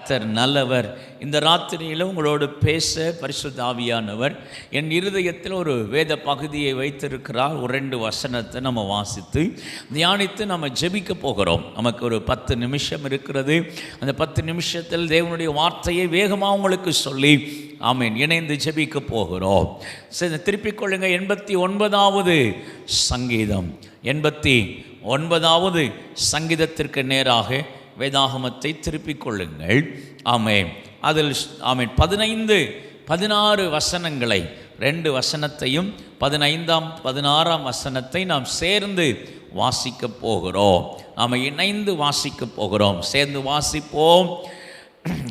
கத்தர் நல்லவர். இந்த ராத்திரியில் உங்களோடு பேச பரிசுத்தாவியானவர் என் இருதயத்தில் ஒரு வேத பகுதியை வைத்திருக்கிறார். ஒரு ரெண்டு வசனத்தை நம்ம வாசித்து தியானித்து நம்ம ஜெபிக்க போகிறோம். நமக்கு ஒரு பத்து நிமிஷம் இருக்கிறது. அந்த பத்து நிமிஷத்தில் தேவனுடைய வார்த்தையை வேகமாக உங்களுக்கு சொல்லி ஆமீன். இணைந்து ஜெபிக்க போகிறோம். சரி திருப்பிக் கொள்ளுங்க. எண்பத்தி ஒன்பதாவது சங்கீதம். எண்பத்தி ஒன்பதாவது சங்கீதத்திற்கு நேராக வேதாகமத்தை திருப்பிக் கொள்ளுங்கள். ஆமே அதில் ஆமே பதினைந்து பதினாறு வசனங்களை ரெண்டு வசனத்தையும் பதினைந்தாம் பதினாறாம் வசனத்தை நாம் சேர்ந்து வாசிக்க போகிறோம். நாம் இணைந்து வாசிக்க போகிறோம். சேர்ந்து வாசிப்போம்.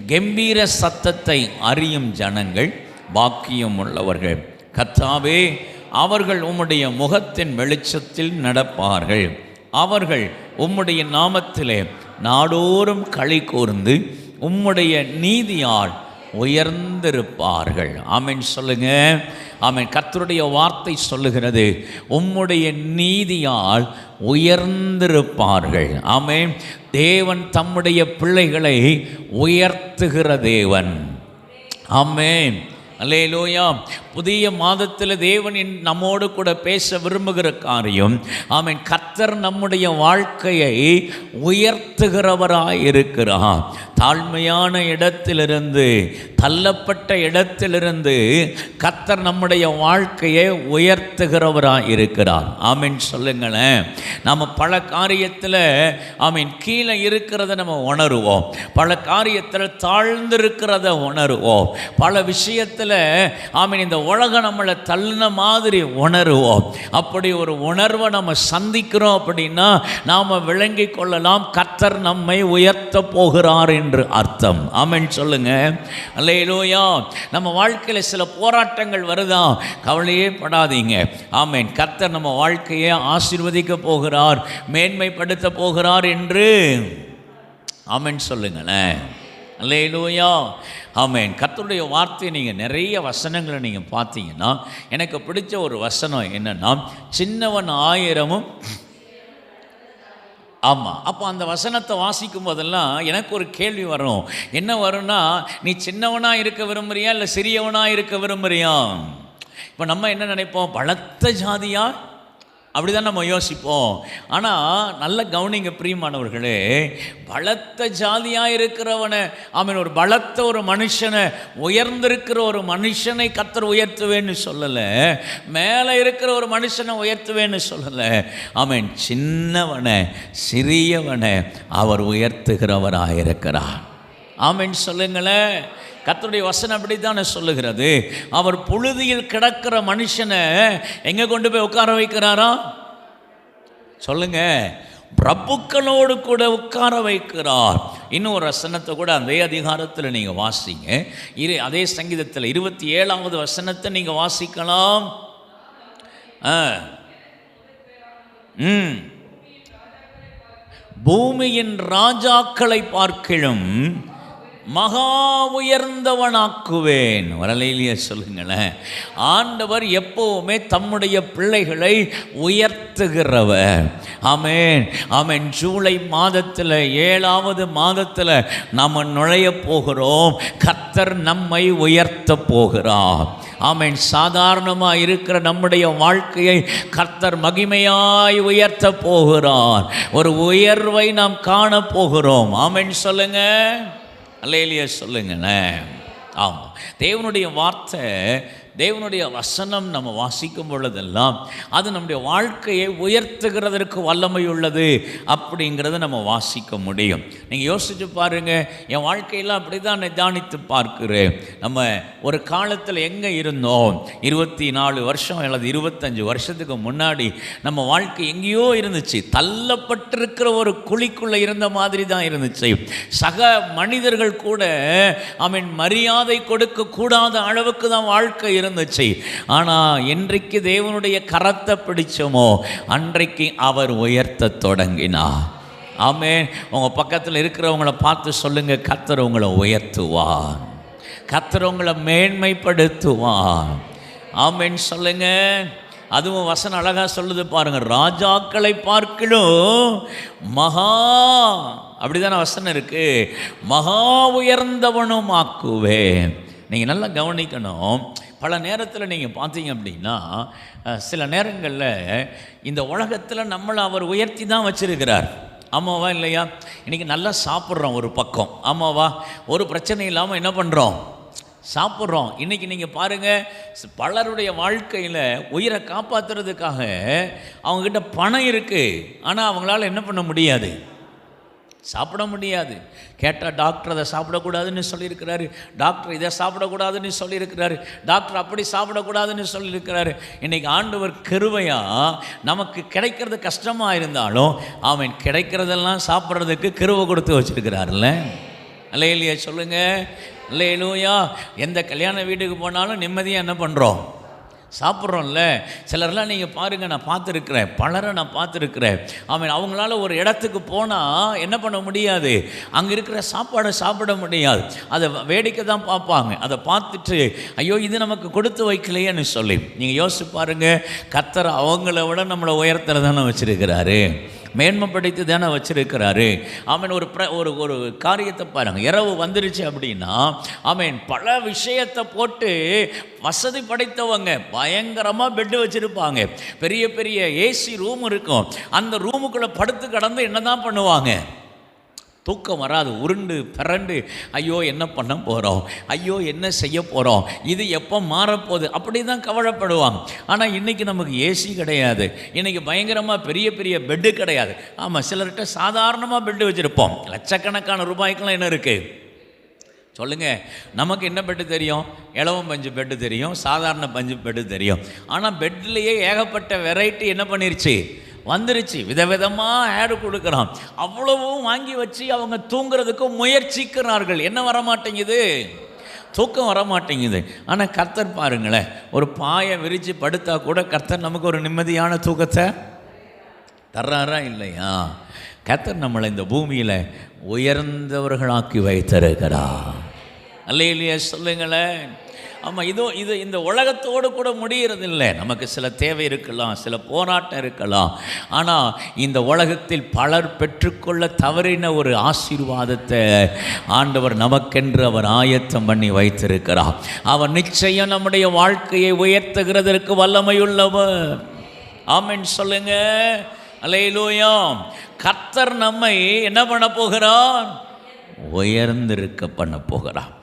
கம்பீர சத்தத்தை அறியும் ஜனங்கள் பாக்கியம் உள்ளவர்கள். கத்தாவே அவர்கள் உம்முடைய முகத்தின் வெளிச்சத்தில் நடப்பார்கள். அவர்கள் உம்முடைய நாமத்திலே நாடோறும் களி கூர்ந்து உம்முடைய நீதியால் உயர்ந்திருப்பார்கள். ஆமீன் சொல்லுங்க. ஆமீன். கத்தருடைய வார்த்தை சொல்லுகிறது உம்முடைய நீதியால் உயர்ந்திருப்பார்கள். ஆமென். தேவன் தம்முடைய பிள்ளைகளை உயர்த்துகிற தேவன். ஆமேன். அல்லேலோயா. புதிய மாதத்தில் தேவன் நம்மோடு கூட பேச விரும்புகிற காரியம் ஆமென் கர்த்தர் நம்முடைய வாழ்க்கையை உயர்த்துகிறவராய் இருக்கிறார். தாழ்மையான இடத்திலிருந்து தள்ளப்பட்ட இடத்திலிருந்து கர்த்தர் நம்முடைய வாழ்க்கையை உயர்த்துகிறவராக இருக்கிறார். ஆமீன் சொல்லுங்களேன். நம்ம பல காரியத்தில் ஆமீன் கீழே இருக்கிறத நம்ம உணருவோம். பல காரியத்தில் தாழ்ந்திருக்கிறத உணருவோம். பல விஷயத்தில் ஆமீன் இந்த உலகம் நம்மளை தள்ளின மாதிரி உணருவோம். அப்படி ஒரு உணர்வை நம்ம சந்திக்கிறோம் அப்படின்னா நாம் விளங்கி கொள்ளலாம் கத்தர் நம்மை உயர்த்த போகிறார் என்று அர்த்தம். ஆமென் சொல்லுங்க. அல்லையிலோயா நம்ம வாழ்க்கையில் சில போராட்டங்கள் வருதா? கவலையே படாதீங்க. ஆமேன். கத்தர் நம்ம வாழ்க்கையை ஆசீர்வதிக்க போகிறார் மேன்மைப்படுத்த போகிறார் என்று. ஆமென் சொல்லுங்களேன். அல்லேலூயா ஆமேன் கத்தருடைய வார்த்தையை நீங்கள் நிறைய வசனங்களை நீங்கள் பார்த்தீங்கன்னா எனக்கு பிடிச்ச ஒரு வசனம் என்னென்னா சின்னவன் ஆயிரமும் ஆமாம் அப்போ அந்த வசனத்தை வாசிக்கும் போதெல்லாம் எனக்கு ஒரு கேள்வி வரும். என்ன வரும்னா நீ சின்னவனாக இருக்க விரும்புறியா இல்லை சிறியவனாக இருக்க விரும்புறியா? இப்போ நம்ம என்ன நினைப்போம்? பலத்த ஜாதியாக அப்படி தான் நம்ம யோசிப்போம். ஆனால் நல்ல கவனிங்க பிரியமானவர்களே பலத்த ஜாதியாக இருக்கிறவனை அவன் ஒரு பலத்த ஒரு மனுஷனை உயர்ந்திருக்கிற ஒரு மனுஷனை கத்தர் உயர்த்துவேன்னு சொல்லலை. மேலே இருக்கிற ஒரு மனுஷனை உயர்த்துவேன்னு சொல்லலை. அவன் சின்னவனை சிறியவனை அவர் உயர்த்துகிறவராக இருக்கிறான் ஆமென் சொல்லுங்களேன். கத்தருடைய வசனம் அப்படித்தானே சொல்லுகிறது? அவர் புழுதியில் கிடக்கிற மனுஷனை எங்கே கொண்டு போய் உட்கார வைக்கிறாரா? சொல்லுங்க. பிரபுக்களோடு கூட உட்கார வைக்கிறார். இன்னும் ஒரு வசனத்தை கூட அதே அதிகாரத்தில் நீங்கள் வாசிங்க. இரு அதே சங்கீதத்தில் இருபத்தி ஏழாவது வசனத்தை நீங்கள் வாசிக்கலாம். ஆ. ம். பூமியின் ராஜாக்களை பார்க்கிலும் மகா உயர்ந்தவனாக்குவேன். வரலையிலேயே சொல்லுங்களேன். ஆண்டவர் எப்போவுமே தம்முடைய பிள்ளைகளை உயர்த்துகிறவர். ஆமேன். ஆமேன். ஜூலை மாதத்தில் ஏழாவது மாதத்தில் நாம் நுழைய போகிறோம். கர்த்தர் நம்மை உயர்த்த போகிறார். ஆமேன். சாதாரணமாக இருக்கிற நம்முடைய வாழ்க்கையை கர்த்தர் மகிமையாய் உயர்த்த போகிறார். ஒரு உயர்வை நாம் காண போகிறோம். ஆமேன். சொல்லுங்க அல்லையிலேயே சொல்லுங்களேன். ஆமாம் தேவனுடைய வார்த்தை தேவனுடைய வசனம் நம்ம வாசிக்கும் பொழுதெல்லாம் அது நம்முடைய வாழ்க்கையை உயர்த்துகிறதற்கு வல்லமை உள்ளது அப்படிங்கிறத நம்ம வாசிக்க முடியும். நீங்கள் யோசிச்சு பாருங்க என் வாழ்க்கையெல்லாம் அப்படி தான் நிதானித்து பார்க்கிறேன். நம்ம ஒரு காலத்தில் எங்கே இருந்தோம்? இருபத்தி நாலு வருஷம் அல்லது இருபத்தஞ்சு வருஷத்துக்கு முன்னாடி நம்ம வாழ்க்கை எங்கேயோ இருந்துச்சு. தள்ளப்பட்டிருக்கிற ஒரு குழிக்குள்ளே இருந்த மாதிரி தான் இருந்துச்சு. சக மனிதர்கள் கூட அவன் மரியாதை கொடுக்கக்கூடாத அளவுக்கு தான் வாழ்க்கை இருந்துச்சு ஆனால் என்றைக்கு தேவனுடைய கரத்தை பிடிச்சோமோ அன்றைக்கு அவர் உயர்த்த தொடங்கினார். ஆமே உங்கள் பக்கத்தில் இருக்கிறவங்கள பார்த்து சொல்லுங்க கத்தர் உங்களை உயர்த்துவான் கத்தர் உங்களை மேன்மைப்படுத்துவான் ஆமேன்னு சொல்லுங்க. அதுவும் வசனம் அழகா சொல்லுது பாருங்க ராஜாக்களை பார்க்கலும் மகா அப்படிதானே வசனம் இருக்கு. மகா உயர்ந்தவனும் ஆக்குவேன். நீங்கள் நல்லா கவனிக்கணும். பல நேரத்தில் நீங்கள் பார்த்தீங்க அப்படின்னா சில நேரங்களில் இந்த உலகத்தில் நம்மளை அவர் உயர்த்தி தான் வச்சிருக்கிறார். ஆமாவா இல்லையா? இன்றைக்கி நல்லா சாப்பிட்றோம் ஒரு பக்கம். ஆமாவா? ஒரு பிரச்சனை இல்லாமல் என்ன பண்ணுறோம் சாப்பிட்றோம். இன்றைக்கி நீங்கள் பாருங்கள் பலருடைய வாழ்க்கையில் உயிரை காப்பாற்றுறதுக்காக அவங்கக்கிட்ட பணம் இருக்குது ஆனால் அவங்களால என்ன பண்ண முடியாது? சாப்பிட முடியாது. கேட்டால் டாக்டர் அதை சாப்பிடக்கூடாதுன்னு சொல்லியிருக்கிறாரு. டாக்டர் இதை சாப்பிடக்கூடாதுன்னு சொல்லியிருக்கிறாரு. டாக்டர் அப்படி சாப்பிடக்கூடாதுன்னு சொல்லியிருக்கிறாரு. இன்றைக்கி ஆண்டவர் கிருபையா நமக்கு கிடைக்கிறது கஷ்டமாக இருந்தாலும் அவன் கிடைக்கிறதெல்லாம் சாப்பிட்றதுக்கு கிருவை கொடுத்து வச்சிருக்கிறாருல்ல. அல்லையிலையா சொல்லுங்கள் அல்லையிலூயா எந்த கல்யாண வீட்டுக்கு போனாலும் நிம்மதியாக என்ன பண்ணுறோம் சாப்பிட்றோம்ல சிலர்லாம் நீங்கள் பாருங்கள் நான் பார்த்துருக்குறேன் பலரை நான் பார்த்துருக்குறேன். அவன் அவங்களால ஒரு இடத்துக்கு போனால் என்ன பண்ண முடியாது? அங்கே இருக்கிற சாப்பாடை சாப்பிட முடியாது. அதை வேடிக்கை தான் பார்ப்பாங்க. அதை பார்த்துட்டு ஐயோ இது நமக்கு கொடுத்து வைக்கலையேன்னு சொல்லி. நீங்கள் யோசிச்சு பாருங்கள் கத்தரை அவங்கள விட நம்மளை உயரத்தில் தானே வச்சுருக்கிறாரு. மேன்மைப்படுத்தி தானே வச்சிருக்கிறாரு. அவன் ஒரு ப்ர ஒரு ஒரு காரியத்தை பாருங்க. இரவு வந்துருச்சு அப்படின்னா அவன் பல விஷயத்தை போட்டு வசதி படைத்தவங்க பயங்கரமாக பெட்டு வச்சுருப்பாங்க. பெரிய பெரிய ஏசி ரூம் இருக்கும். அந்த ரூமுக்குள்ளே படுத்து கடந்து என்ன தான் பண்ணுவாங்க? தூக்கம் வராது உருண்டு பிறண்டு ஐயோ என்ன பண்ண போகிறோம் ஐயோ என்ன செய்ய போகிறோம் இது எப்போ மாறப்போகுது? அப்படி தான் கவலைப்படுவான். ஆனால் இன்றைக்கி நமக்கு ஏசி கிடையாது. இன்றைக்கி பயங்கரமாக பெரிய பெரிய பெட்டு கிடையாது. ஆமாம் சிலர்கிட்ட சாதாரணமாக பெட்டு வச்சுருப்போம். லட்சக்கணக்கான ரூபாய்க்கெலாம் என்ன இருக்குது சொல்லுங்கள் நமக்கு என்ன பெட்டு தெரியும்? இளவம் பஞ்சு பெட்டு தெரியும் சாதாரண பஞ்சு பெட்டு தெரியும். ஆனால் பெட்லேயே ஏகப்பட்ட வெரைட்டி என்ன பண்ணிருச்சு? வந்துருச்சு. விதவிதமாக ஆடு கொடுக்குறான். அவ்வளவும் வாங்கி வச்சு அவங்க தூங்குறதுக்கு முயற்சிக்கிறார்கள். என்ன வர மாட்டேங்குது தூக்கம் வர மாட்டேங்குது ஆனால் கர்த்தர் பாருங்களேன் ஒரு பாயை விரித்து படுத்தா கூட கர்த்தர் நமக்கு ஒரு நிம்மதியான தூக்கத்தை தர்றாரா இல்லையா? கர்த்தர் நம்மளை இந்த பூமியில் உயர்ந்தவர்களாக்கி வைத்திருக்கிறார். அல்லையிலேயே சொல்லுங்களேன். ஆமாம் இதோ இது இந்த உலகத்தோடு கூட முடிகிறதில்லை நமக்கு சில தேவை இருக்கலாம் சில போராட்டம் இருக்கலாம். ஆனால் இந்த உலகத்தில் பலர் பெற்றுக்கொள்ள தவறின ஒரு ஆசீர்வாதத்தை ஆண்டவர் நமக்கென்று அவர் ஆயத்தம் பண்ணி வைத்திருக்கிறார். அவர் நிச்சயம் நம்முடைய வாழ்க்கையை உயர்த்துகிறதற்கு வல்லமையுள்ளவர். ஆமின் சொல்லுங்க. அலையிலூயாம் கர்த்தர் நம்மை என்ன பண்ண போகிறான் உயர்ந்திருக்க பண்ண போகிறான்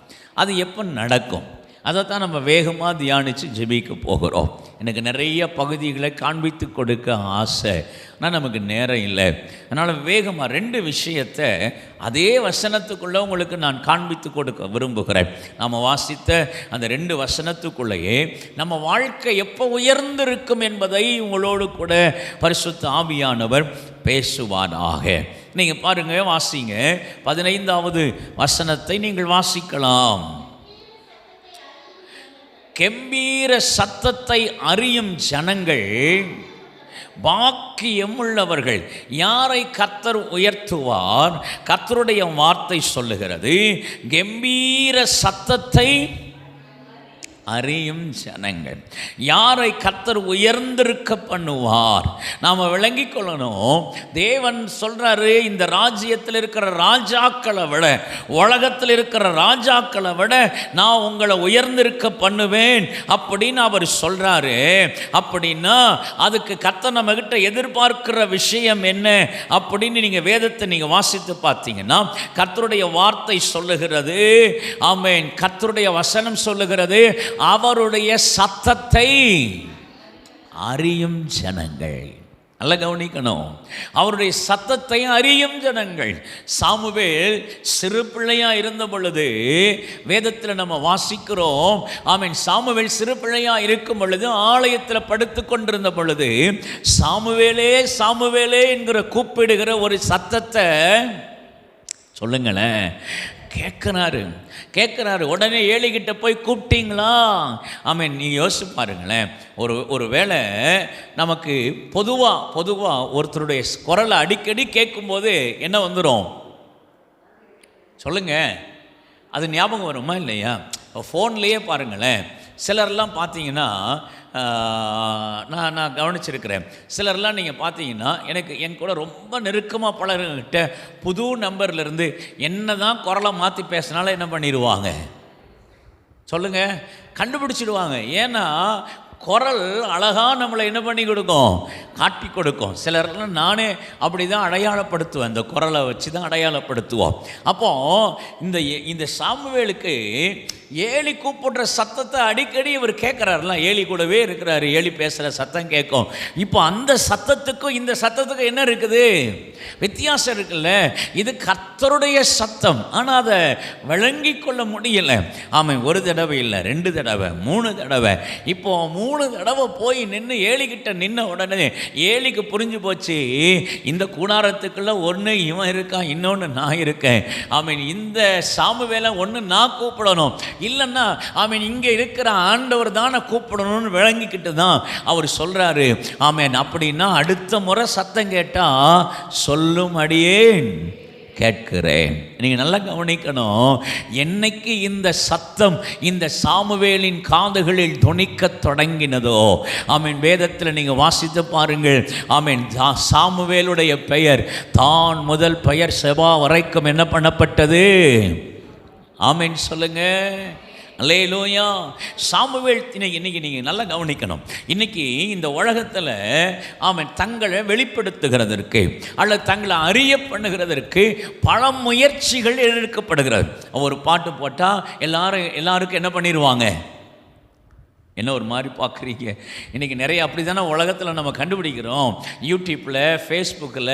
அது எப்போ நடக்கும்? அதைத்தான் நம்ம வேகமாக தியானித்து ஜெபிக்க போகிறோம். எனக்கு நிறைய பகுதிகளை காண்பித்து கொடுக்க ஆசை. ஆனால் நமக்கு நேரம் இல்லை. அதனால் வேகமாக ரெண்டு விஷயத்தை அதே வசனத்துக்குள்ளே உங்களுக்கு நான் காண்பித்து கொடுக்க விரும்புகிறேன். நாம் வாசித்த அந்த ரெண்டு வசனத்துக்குள்ளேயே நம்ம வாழ்க்கை எப்போ உயர்ந்திருக்கும் என்பதை உங்களோடு கூட பரிசுத்த ஆவியானவர் பேசுவானாக. நீங்கள் பாருங்க வாசிங்க. பதினைந்தாவது வசனத்தை நீங்கள் வாசிக்கலாம். கெம்பீர சத்தத்தை அறியும் ஜனங்கள் பாக்கியம் உள்ளவர்கள் யாரை கத்தர் உயர்த்துவார்? கத்தருடைய வார்த்தை சொல்லுகிறது கம்பீர சத்தத்தை அறியும் ஜனங்கள். யாரை கத்தர் உயர்ந்திருக்க பண்ணுவார்? நாம் விளங்கிக் கொள்ளணும். தேவன் சொல்கிறாரு இந்த ராஜ்யத்தில் இருக்கிற ராஜாக்களை விட உலகத்தில் இருக்கிற ராஜாக்களை விட நான் உங்களை உயர்ந்திருக்க பண்ணுவேன் அப்படின்னு அவர் சொல்கிறாரு அப்படின்னா அதுக்கு கத்தர் நம்மகிட்ட எதிர்பார்க்கிற விஷயம் என்ன அப்படின்னு நீங்கள் வேதத்தை நீங்கள் வாசித்து பார்த்தீங்கன்னா கத்தருடைய வார்த்தை சொல்லுகிறது. ஆமேன். கத்தருடைய வசனம் சொல்லுகிறது. அவருடைய சத்தத்தை அறியும் ஜனங்கள். நல்லா கவனிக்கணும். அவருடைய சத்தத்தை அறியும் ஜனங்கள். சாமுவேல் சிறு பிள்ளையா இருந்த பொழுது வேதத்தில் நம்ம வாசிக்கிறோம். ஆமீன். சாமுவேல் சிறு பிள்ளையா இருக்கும் பொழுது ஆலயத்தில் படுத்து கொண்டிருந்த பொழுது சாமுவேலே சாமுவேலே என்கிற கூப்பிடுகிற ஒரு சத்தத்தை சொல்லுங்களேன். கேட்குறாரு. கேட்குறாரு உடனே ஏழைகிட்ட போய் கூப்பிட்டீங்களா? ஆமாம் நீ யோசிச்சு பாருங்களேன். ஒரு ஒரு வேளை நமக்கு பொதுவாக பொதுவாக ஒருத்தருடைய குரலை அடிக்கடி கேட்கும்போது என்ன வந்துடும் சொல்லுங்கள் அது ஞாபகம் வருமா இல்லையா? இப்போ ஃபோன்லேயே பாருங்களேன். சிலர்லாம் பார்த்தீங்கன்னா நான் நான் கவனிச்சிருக்கிறேன். சிலர்லாம் நீங்கள் பார்த்தீங்கன்னா எனக்கு என் கூட ரொம்ப நெருக்கமாக பழகிட்ட புது நம்பர்லேருந்து என்ன தான் குரலை மாற்றி பேசினாலும் என்ன பண்ணிடுவாங்க? சொல்லுங்கள் கண்டுபிடிச்சிடுவாங்க. ஏன்னா குரல் அழகாக நம்மளை என்ன பண்ணி கொடுக்கும்? காட்டி கொடுக்கும். சிலர்லாம் நானே அப்படி தான் அடையாளப்படுத்துவேன். இந்த குரலை வச்சு தான் அடையாளப்படுத்துவோம். அப்போ இந்த இந்த சாமுவேலுக்கு ஏலி கூப்பிடுற சத்தத்தை அடிக்கடி இவர் கேட்குறாருலாம் ஏலி கூடவே இருக்கிறாரு ஏலி பேசுகிற சத்தம் கேட்கும். இப்போ அந்த சத்தத்துக்கும் இந்த சத்தத்துக்கும் என்ன இருக்குது? வித்தியாசம் இருக்குல்ல. இது கத்தருடைய சத்தம். ஆனால் அதை விளங்கி கொள்ள முடியல. ஆமாம் ஒரு தடவை இல்லை ரெண்டு தடவை மூணு தடவை. இப்போ மூணு தடவை போய் நின்று ஏலிக்கிட்ட நின்ன உடனே ஏலிக்கு புரிஞ்சு போச்சு இந்த கூடாரத்துக்குள்ளே ஒன்று இவன் இருக்கான் இன்னொன்று நான் இருக்கேன். ஆமீன் இந்த சாமுவேலை ஒன்று நான் கூப்பிடணும். இல்லைன்னா ஆமீன் இங்கே இருக்கிற ஆண்டவர் தானே கூப்பிடணும்னு விளங்கிக்கிட்டு தான் அவர் சொல்கிறாரு ஆமீன். அப்படின்னா அடுத்த முறை சத்தம் கேட்டால் சொல்லும் அடியேன் கேட்கிறேன். நீங்கள் நல்லா கவனிக்கணும். என்னைக்கு இந்த சத்தம் இந்த சாமுவேலின் காதுகளில் துணிக்க தொடங்கினதோ ஆமீன். வேதத்தில் நீங்கள் வாசித்து பாருங்கள். ஆமீன். சாமுவேலுடைய பெயர் தான் முதல் பெயர் செபா வரைக்கும் என்ன பண்ணப்பட்டது? ஆமீன் சொல்லுங்க. அல்லேலூயா. சாமுவேல் இன்னைக்கு இன்னைக்கு நீங்கள் நல்லா கவனிக்கணும். இன்னைக்கு இந்த உலகத்தில் அவன் தங்களை வெளிப்படுத்துகிறதற்கு அல்லது தங்களை அறிய பண்ணுகிறதற்கு பல முயற்சிகள் எடுக்கப்படுகிறது. ஒரு பாட்டு போட்டால் எல்லாரும் எல்லாருக்கும் என்ன பண்ணிடுவாங்க என்ன ஒரு மாதிரி பார்க்குறீங்க? இன்றைக்கி நிறைய அப்படி தானே உலகத்தில் நம்ம கண்டுபிடிக்கிறோம். யூடியூப்பில் ஃபேஸ்புக்கில்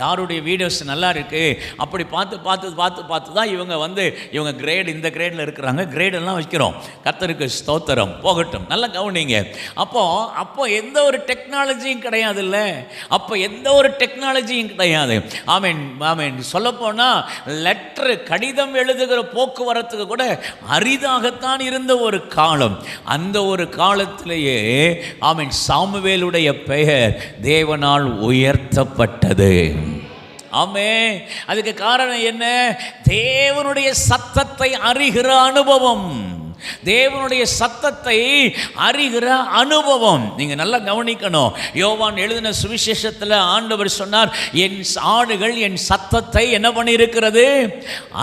யாருடைய வீடியோஸ் நல்லா இருக்குது அப்படி பார்த்து பார்த்து பார்த்து பார்த்து தான் இவங்க வந்து இவங்க கிரேடு இந்த கிரேடில் இருக்கிறாங்க. கிரேடெல்லாம் வைக்கிறோம். கத்தருக்கு ஸ்தோத்திரம். போகட்டும். நல்லா கவனிங்க. அப்போ அப்போ எந்த ஒரு டெக்னாலஜியும் கிடையாதுல்ல. அப்போ எந்த ஒரு டெக்னாலஜியும் கிடையாது. ஆமீன் ஆமீன் சொல்லப்போனால் லெட்ரு கடிதம் எழுதுகிற போக்குவரத்துக்கு கூட அரிதாகத்தான் இருந்த ஒரு காலம். அந்த ஒரு காலத்திலேயே ஆமீன் சாமுவேலுடைய பெயர் தேவனால் உயர்த்தப்பட்டது. ஆமே அதுக்கு காரணம் என்ன? தேவனுடைய சத்தத்தை அறிகிற அனுபவம். தேவனுடைய சத்தத்தை அறிகிற அனுபவம். நீங்கள் நல்லா கவனிக்கணும். யோவான் எழுதின சுவிசேஷத்தில் ஆண்டவர் சொன்னார் என் ஆடுகள் என் சத்தத்தை என்ன பண்ணியிருக்கிறது?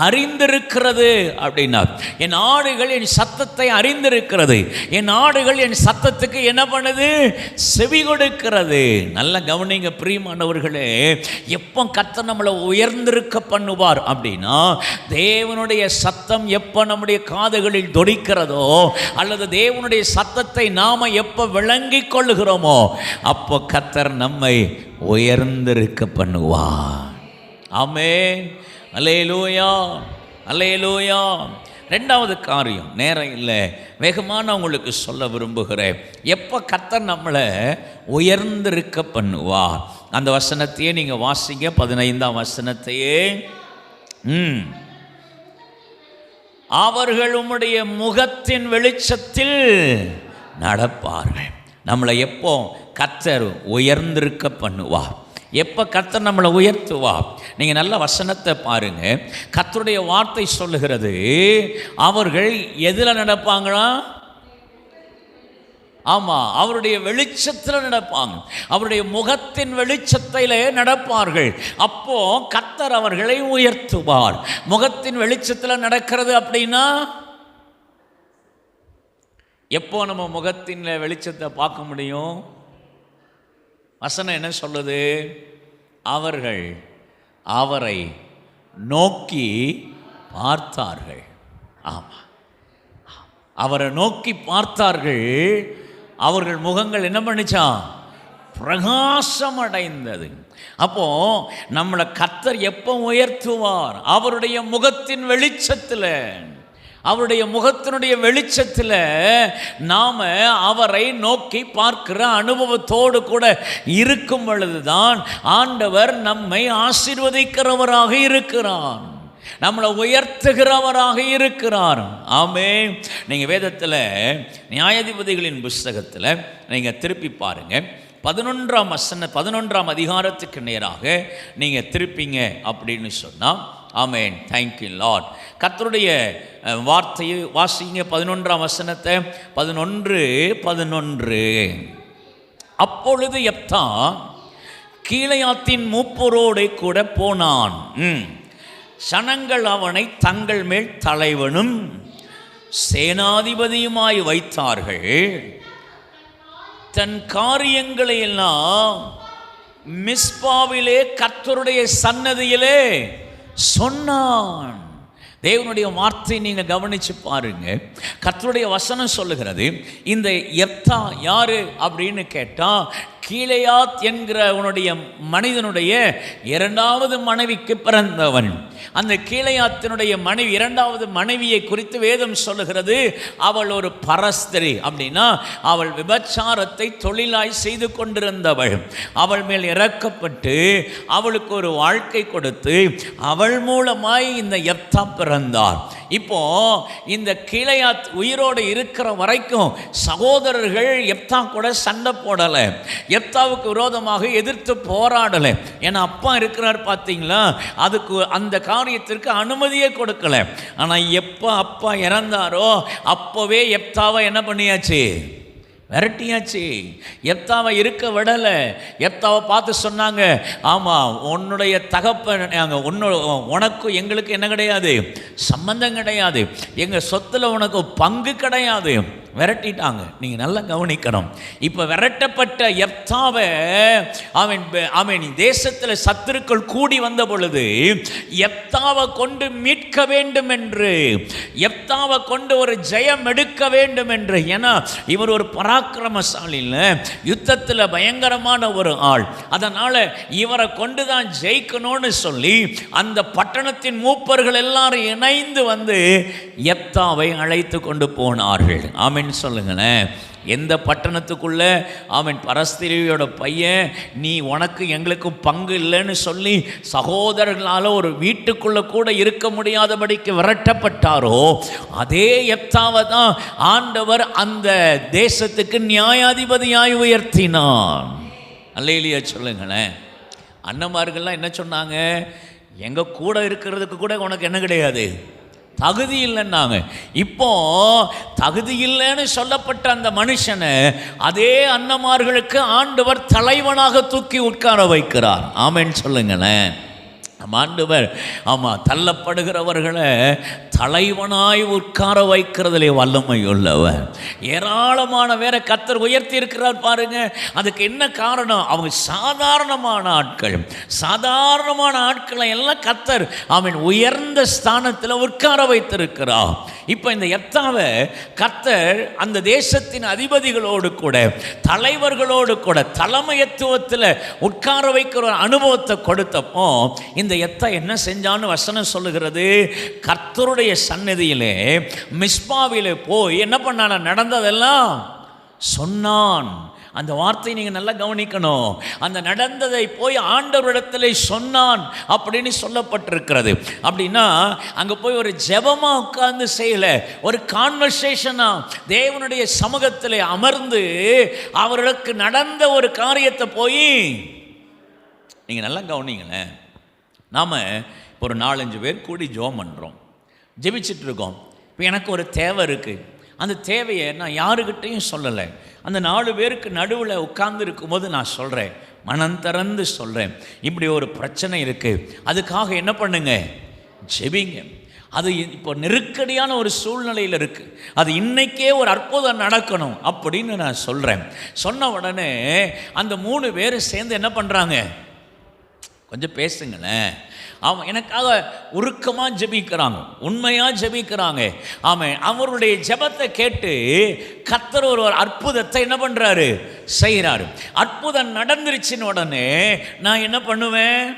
அறிந்திருக்கிறது. அப்படின்னார். என் ஆடுகள் என் சத்தத்தை அறிந்திருக்கிறது. என் ஆடுகள் என் சத்தத்துக்கு என்ன பண்ணுது? செவி கொடுக்கிறது. நல்லா கவனிங்க பிரியமானவர்களே. எப்போ கத்த நம்மளை உயர்ந்திருக்க பண்ணுவார் அப்படின்னா தேவனுடைய சத்தம் எப்போ நம்முடைய காதுகளில் இருக்கிறதோ அல்லது தேவனுடைய சத்தத்தை நாம் எப்போ விளங்கிக் கொள்ளுகிறோமோ அப்போ கத்தர் நம்மை உயர்ந்திருக்க பண்ணுவார். ஆமென். அல்லேலூயா. அல்லேலூயா. ரெண்டாவது காரியம் நேரம் இல்லை. வேகமாக நான் உங்களுக்கு சொல்ல விரும்புகிறேன். எப்போ கத்தர் நம்மளை உயர்ந்திருக்க பண்ணுவார்? அந்த வசனத்தையே நீங்கள் வாசிங்க பதினைந்தாம் வசனத்தையே. ம். அவர்கள் உம்முடைய முகத்தின் வெளிச்சத்தில் நடப்பார்கள். நம்மளை எப்போ கத்தர் உயர்ந்திருக்க பண்ணுவா? எப்போ கத்தர் நம்மளை உயர்த்துவா? நீங்கள் நல்ல வசனத்தை பாருங்கள் கத்தருடைய வார்த்தை சொல்லுகிறது அவர்கள் எதில் நடப்பாங்களா? ஆமாம் அவருடைய வெளிச்சத்தில் நடப்பாங்க. அவருடைய முகத்தின் வெளிச்சத்திலே நடப்பார்கள். அப்போ கத்தர் அவர்களை உயர்த்துவார். முகத்தின் வெளிச்சத்தில் நடக்கிறது அப்படின்னா எப்போ நம்ம முகத்தின் வெளிச்சத்தை பார்க்க முடியும்? வசனம் என்ன சொல்லுது? அவர்கள் அவரை நோக்கி பார்த்தார்கள். ஆமாம் அவரை நோக்கி பார்த்தார்கள். அவர்கள் முகங்கள் என்ன பண்ணிச்சான் பிரகாசம் அடைந்தது அப்போ நம்மளை கத்தர் எப்போ உயர்த்துவார்? அவருடைய முகத்தின் வெளிச்சத்தில். அவருடைய முகத்தினுடைய வெளிச்சத்தில் நாம் அவரை நோக்கி பார்க்கிற அனுபவத்தோடு கூட இருக்கும் பொழுதுதான் ஆண்டவர் நம்மை ஆசிர்வதிக்கிறவராக இருக்கிறான் நம்மளை உயர்த்துகிறவராக இருக்கிறார். ஆமே நீங்கள் வேதத்தில் நியாயாதிபதிகளின் புஸ்தகத்தில் நீங்கள் திருப்பி பாருங்கள் பதினொன்றாம் வசன பதினொன்றாம் அதிகாரத்துக்கு நேராக நீங்கள் திருப்பிங்க அப்படின்னு சொன்னால் ஆமேன். தேங்க்யூ லார்ட் கர்த்தருடைய வார்த்தையை வாசிங்க. பதினொன்றாம் வசனத்தை பதினொன்று பதினொன்று. அப்பொழுது எப்தான் கீழையாத்தின் மூப்பரோடு கூட போனான். ம். சனங்கள் அவனை தங்கள் மேல் தலைவனும் சேனாதிபதியுமாய் வைத்தார்கள். தன் காரியங்களை எல்லாம் மிஸ்பாவிலே கத்தருடைய சன்னதியிலே சொன்னான். தேவனுடைய வார்த்தை நீங்கள் கவனிச்சு பாருங்க. கத்தருடைய வசனம் சொல்லுகிறது இந்த எப்தா யாரு அப்படின்னு கேட்டால் கீழையாத் என்கிற உன்னுடைய மனிதனுடைய இரண்டாவது மனைவிக்கு பிறந்தவன். அந்த கீழையாத்தினுடைய மனைவி இரண்டாவது மனைவியை குறித்து வேதம் சொல்லுகிறது அவள் ஒரு பரஸ்திரி. அப்படின்னா அவள் விபச்சாரத்தை தொழிலாய் செய்து கொண்டிருந்தவள். அவள் மேல் இறக்கப்பட்டு அவளுக்கு ஒரு வாழ்க்கை கொடுத்து அவள் மூலமாய் இந்த எத்தா பிறந்தார். இப்போ இந்த கிளையாத் உயிரோடு இருக்கிற வரைக்கும் சகோதரர்கள் எப்தா கூட சண்டை போடலை. எப்தாவுக்கு விரோதமாக எதிர்த்து போராடலை. ஏன்னா அப்பா இருக்கிறார் பார்த்தீங்களா அதுக்கு அந்த காரியத்திற்கு அனுமதியே கொடுக்கல. ஆனால் எப்போ அப்பா இறந்தாரோ அப்போவே எப்தாவை என்ன பண்ணியாச்சு? விரட்டியாச்சு. எப்தாவை இருக்க விடலை. எப்தாவை பார்த்து சொன்னாங்க ஆமாம் உன்னுடைய தகப்பன் நாங்கள் உன்னோட உனக்கும் எங்களுக்கு என்ன கிடையாது? சம்பந்தம் கிடையாது. எங்கள் சொத்தில் உனக்கு பங்கு கிடையாது. விரட்டிட்டாங்க. நீங்கள் நல்லா கவனிக்கணும். இப்போ விரட்டப்பட்ட எப்தாவை அவன் அவன் தேசத்தில் சத்துருக்கள் கூடி வந்த பொழுது எப்தாவை கொண்டு மீட்க வேண்டும் என்று எப்தாவை கொண்டு ஒரு ஜெயம் எடுக்க வேண்டும் என்று ஏன்னா இவர் ஒரு பராக்கிரமசாலியில் யுத்தத்தில் பயங்கரமான ஒரு ஆள். அதனால் இவரை கொண்டு தான் ஜெயிக்கணும்னு சொல்லி அந்த பட்டணத்தின் மூப்பர்கள் எல்லாரும் இணைந்து வந்து எப்தாவை அழைத்து கொண்டு போனார்கள். ஆமென். சொல்லுங்களேன். எந்த பட்டணத்துக்குள்ள அவன் பரஸ்திரியோட பையன் நீ உனக்கு எங்களுக்கு பங்கு இல்லைன்னு சொல்லி சகோதரர்களால் ஒரு வீட்டுக்குள்ளே கூட இருக்க முடியாதபடிக்கு விரட்டப்பட்டாரோ அதே எப்தாவை தான் ஆண்டவர் அந்த தேசத்துக்கு நியாயாதிபதியாய் உயர்த்தினான். அல்லையிலேயே சொல்லுங்களேன். அண்ணமார்கள்லாம் என்ன சொன்னாங்க? எங்கள் கூட இருக்கிறதுக்கு கூட உனக்கு என்ன கிடையாது? தகுதி இல்லைன்னாங்க. இப்போ தகுதி இல்லைன்னு சொல்லப்பட்ட அந்த மனுஷனை அதே அன்னமார்களுக்கு ஆண்டவர் தலைவனாக தூக்கி உட்கார வைக்கிறார். ஆமேன்னு சொல்லுங்களேன். நம்ம ஆண்டவர். ஆமாம் தள்ளப்படுகிறவர்களை தலைவனாய் உட்கார வைக்கிறதுலே வல்லமை உள்ளவர் ஏராளமான வேற கத்தர் உயர்த்தி இருக்கிறார் பாருங்க. அதுக்கு என்ன காரணம்? அவங்க சாதாரணமான ஆட்கள். சாதாரணமான ஆட்களை எல்லாம் கத்தர் அவன் உயர்ந்த ஸ்தானத்தில் உட்கார வைத்திருக்கிறார். இப்போ இந்த எத்தாவை கத்தர் அந்த தேசத்தின் அதிபதிகளோடு கூட தலைவர்களோடு கூட தலைமையத்துவத்தில் உட்கார வைக்கிற அனுபவத்தை கொடுத்தப்போ இந்த எத்த என்ன செஞ்சான்னு வசனம் சொல்லுகிறது? கர்த்தருடைய சன்னதியிலே மிஸ்பாவிலே போய் என்ன பண்ணான நடந்ததெல்லாம் சொன்னான். அந்த வார்த்தையை நீங்கள் நல்லா கவனிக்கணும். அந்த நடந்ததை போய் ஆண்டவரிடத்தில் சொன்னான் அப்படின்னு சொல்லப்பட்டிருக்கிறது. அப்படின்னா அங்கே போய் ஒரு ஜெபமாக உட்கார்ந்து செய்யலை. ஒரு கான்வர்சேஷனாக தேவனுடைய சமூகத்தில் அமர்ந்து அவர்களுக்கு நடந்த ஒரு காரியத்தை போய் நீங்கள் நல்லா கவனிங்களேன். நாம் இப்போ ஒரு நாலஞ்சு பேர் கூடி ஜோம் பண்ணுறோம் ஜெபிச்சிட்டு இருக்கோம் இப்போ எனக்கு ஒரு தேவை இருக்குது அந்த தேவையை நான் யாருக்கிட்டையும் சொல்லலை. அந்த நாலு பேருக்கு நடுவில் உட்கார்ந்து இருக்கும்போது நான் சொல்கிறேன் மனம் திறந்து சொல்கிறேன் இப்படி ஒரு பிரச்சனை இருக்குது அதுக்காக என்ன பண்ணுங்க? ஜெபிங்க. அது இப்போ நெருக்கடியான ஒரு சூழ்நிலையில் இருக்குது அது இன்றைக்கே ஒரு அற்புதம் நடக்கணும் அப்படின்னு நான் சொல்கிறேன் சொன்ன உடனே அந்த மூணு பேரும் சேர்ந்து என்ன பண்ணுறாங்க கொஞ்சம் பேசுங்களேன் அவன் எனக்காக உருக்கமாக ஜெபிக்கிறாங்க. உண்மையாக ஜெபிக்கிறாங்க. ஆமாம் அவருடைய ஜெபத்தை கேட்டு கத்தர் ஒரு அற்புதத்தை என்ன பண்ணுறாரு செய்கிறாரு அற்புதம் நடந்துருச்சின்னு உடனே நான் என்ன பண்ணுவேன்?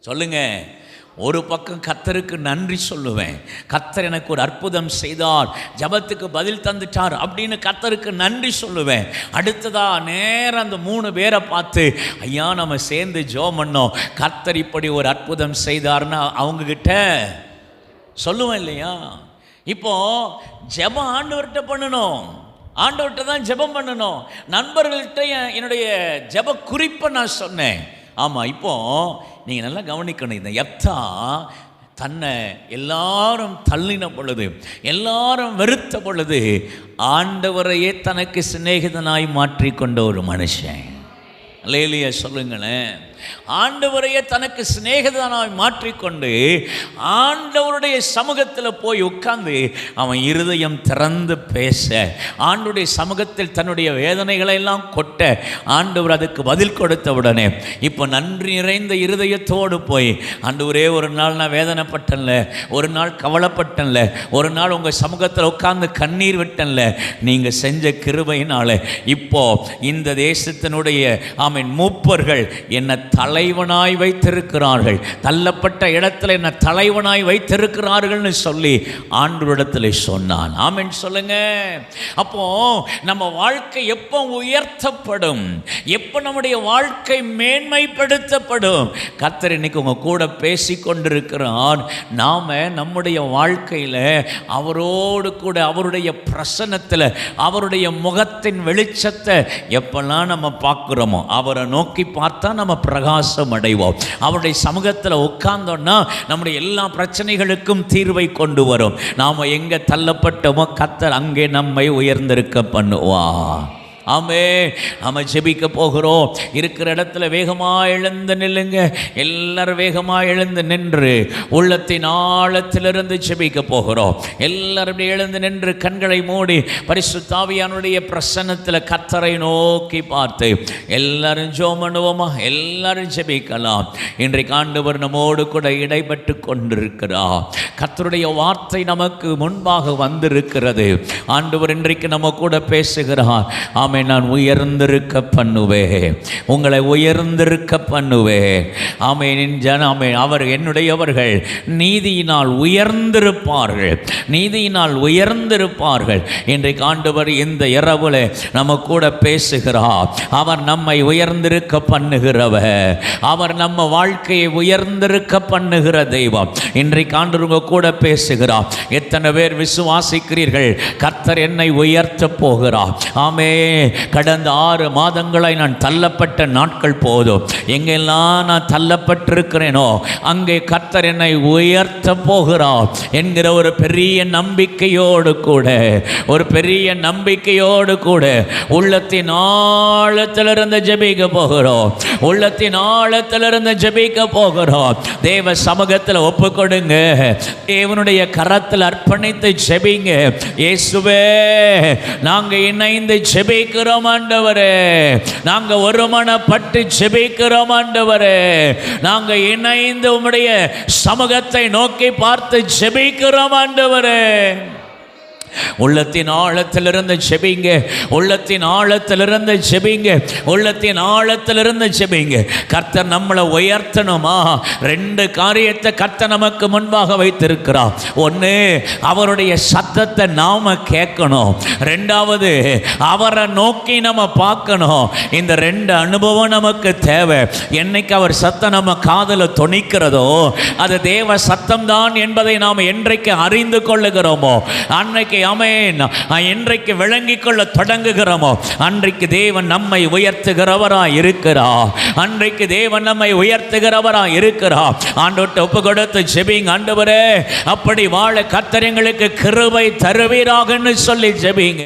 சொல்லுங்கள் ஒரு பக்கம் கத்தருக்கு நன்றி சொல்லுவேன். கத்தர் எனக்கு ஒரு அற்புதம் செய்தார். ஜபத்துக்கு பதில் தந்துட்டார் அப்படின்னு கத்தருக்கு நன்றி சொல்லுவேன். அடுத்ததாக நேரம் அந்த மூணு பேரை பார்த்து ஐயா நம்ம சேர்ந்து ஜோம் பண்ணோம். கத்தர் இப்படி ஒரு அற்புதம் செய்தார்னா அவங்கக்கிட்ட சொல்லுவேன் இல்லையா? இப்போ ஜெபம் ஆண்டவர்கிட்ட பண்ணணும். ஆண்டவர்கிட்ட தான் ஜெபம் பண்ணணும். நண்பர்கள்ட்ட என்னுடைய ஜெப குறிப்பை நான் சொன்னேன். ஆமாம் இப்போ நீங்கள் நல்லா கவனிக்கணும். இந்த எப்தா தன்னை எல்லாரும் தள்ளின பொழுது எல்லாரும் வெறுத்த பொழுது ஆண்டவரையே தனக்கு சிநேகிதனாய் மாற்றிக்கொண்ட ஒரு மனுஷன். லேலிய சொல்லுங்களேன். ஆண்டவரையே தனக்கு சிநேகிதனாய் மாற்றிக்கொண்டு ஆண்டவருடைய சமூகத்தில் போய் உட்கார்ந்து அவன் இருதயம் திறந்து பேச ஆண்டுடைய சமூகத்தில் தன்னுடைய வேதனைகளை எல்லாம் கொட்ட ஆண்டவர் அதுக்கு பதில் கொடுத்த உடனே இப்போ நன்றி நிறைந்த இருதயத்தோடு போய் ஆண்டவரே ஒரு நாள் நான் வேதனைப்பட்டேன்ல ஒரு நாள் கவலைப்பட்டேன்ல ஒரு நாள் உங்கள் சமூகத்தில் உட்கார்ந்து கண்ணீர் விட்டேன்ல நீங்கள் செஞ்ச கிருபையினால் இப்போ இந்த தேசத்தினுடைய ஆமீன் மூப்பர்கள் என்னை தலைவனாய் வைத்திருக்கிறார்கள். தள்ளப்பட்ட இடத்துல என்ன தலைவனாய் வைத்திருக்கிறார்கள்னு சொல்லி ஆண்டவரிடத்தில் சொன்னான். ஆமென் சொல்லுங்க. அப்போ நம்ம வாழ்க்கை எப்போ உயர்த்தப்படும்? எப்போ நம்முடைய வாழ்க்கை மேன்மைப்படுத்தப்படும்? கத்தர் இன்னைக்கு உங்க கூட பேசி கொண்டிருக்கிறார். நாம நம்முடைய வாழ்க்கையில் அவரோடு கூட அவருடைய பிரசனத்தில் அவருடைய முகத்தின் வெளிச்சத்தை எப்பெல்லாம் நம்ம பார்க்குறோமோ அவரை நோக்கி பார்த்தா நம்ம பிரகாசம் அடைவோம் அவருடைய சமூகத்தில் உட்கார்ந்தோன்னா நம்முடைய எல்லா பிரச்சனைகளுக்கும் தீர்வை கொண்டு வரும். நாம் எங்கே தள்ளப்பட்டோமோ கத்தர் அங்கே நம்மை உயர்ந்திருக்க பண்ணுவா ஆமே நாம் ஜெபிக்க போகிறோம். இருக்கிற இடத்துல வேகமாக எழுந்து நில்லுங்க. எல்லாரும் வேகமாக எழுந்து நின்று உள்ளத்தின் ஆழத்திலிருந்து ஜெபிக்க போகிறோம். எல்லாரும் எழுந்து நின்று கண்களை மூடி பரிசுத்தாவியானுடைய பிரசன்னத்தில் கத்தரை நோக்கி பார்த்து எல்லாரும் ஜோம் பண்ணுவோமா? எல்லாரும் ஜெபிக்கலாம். இன்றைக்கு ஆண்டவர் நம்மோடு கூட இடைப்பட்டு கொண்டிருக்கிறார். கத்தருடைய வார்த்தை நமக்கு முன்பாக வந்திருக்கிறது. ஆண்டவர் இன்றைக்கு நம்ம கூட பேசுகிறார். ஆமே நான் உயர்ந்திருக்க பண்ணுவேன் உங்களை உயர்ந்திருக்க பண்ணுவேன் ஆமை ஜன அவர் என்னுடையவர்கள். நீதியினால் உயர்ந்திருப்பார்கள். நீதியினால் உயர்ந்திருப்பார்கள். இன்றைக்கு ஆண்டவர் இந்த இரவுல நம்ம கூட பேசுகிறார். அவர் நம்மை உயர்ந்திருக்க பண்ணுகிறவர். அவர் நம்ம வாழ்க்கையை உயர்ந்திருக்க பண்ணுகிற தெய்வம். இன்றைக்கு ஆண்டவங்க கூட பேசுகிறார். எத்தனை பேர் விசுவாசிக்கிறீர்கள். கர்த்தர் என்னை உயர்த்த போகிறார். ஆமே கடந்த ஆறு மாதங்களாய் நான் தள்ளப்பட்ட நாட்கள் போதும். எங்கெல்லாம் நான் தள்ளப்பட்டிருக்கிறேனோ அங்கே கர்த்தர் என்னை உயர்த்த போகிறார் என்கிற ஒரு பெரிய நம்பிக்கையோடு கூட ஒரு பெரிய நம்பிக்கையோடு கூட உள்ளத்தின் ஆழத்திலிருந்து ஜபிக்க போகிறோம். உள்ளத்தின் ஆழத்திலிருந்து ஜெபிக்க போகிறோம். தேவ சமூகத்தில் ஒப்பு கொடுங்க தேவனுடைய கரத்தில் அர்ப்பணித்து ஜெபிங்க. இயேசுவே நாங்கள் இணைந்து ஜெபிக்கிறோம் ஆண்டவரே. நாங்க ஒருமனப்பட்டு ஜெபிக்கிறோம் ஆண்டவரே. நாங்க இணைந்து உம்முடைய சமூகத்தை நோக்கி பார்த்து ஜெபிக்கிறோம் ஆண்டவரே. உள்ளத்தின் ஆழத்திலிருந்து செபிங்க உள்ளத்தின் ஆழத்திலிருந்து செபிங்க உள்ளத்தின் ஆழத்திலிருந்து செபிங்க கர்த்தர் நம்மளை உயர்த்தணுமா? ரெண்டு காரியத்தை கர்த்தர் நமக்கு முன்பாக வைத்திருக்கிறார். ஒன்று அவருடைய சத்தத்தை நாம கேட்கணும். ரெண்டாவது அவரை நோக்கி நம்ம பார்க்கணும். இந்த ரெண்டு அனுபவம் நமக்கு தேவை. என்னைக்கு அவர் சத்தம் நம்ம காதில் துணிக்கிறதோ அது தேவ சத்தம் தான் என்பதை நாம் என்றைக்கு அறிந்து கொள்ளுகிறோமோ அன்னைக்கு அமேன் என்றைக்கு விளங்கிக் கொள்ள தொடங்குகிறோமோ? அன்றைக்கு தேவன் நம்மை உயர்த்துகிறவரா இருக்கிறா? அன்றைக்கு தேவன் நம்மை உயர்த்துகிறவரா இருக்கிறா? ஆண்டோட்ட ஒப்பு கொடுத்து ஜெபிங்க ஆண்டவரே. அப்படி வாழ கத்தரங்களுக்கு கிருபை தருவீராகன்னு சொல்லி ஜெபிங்க.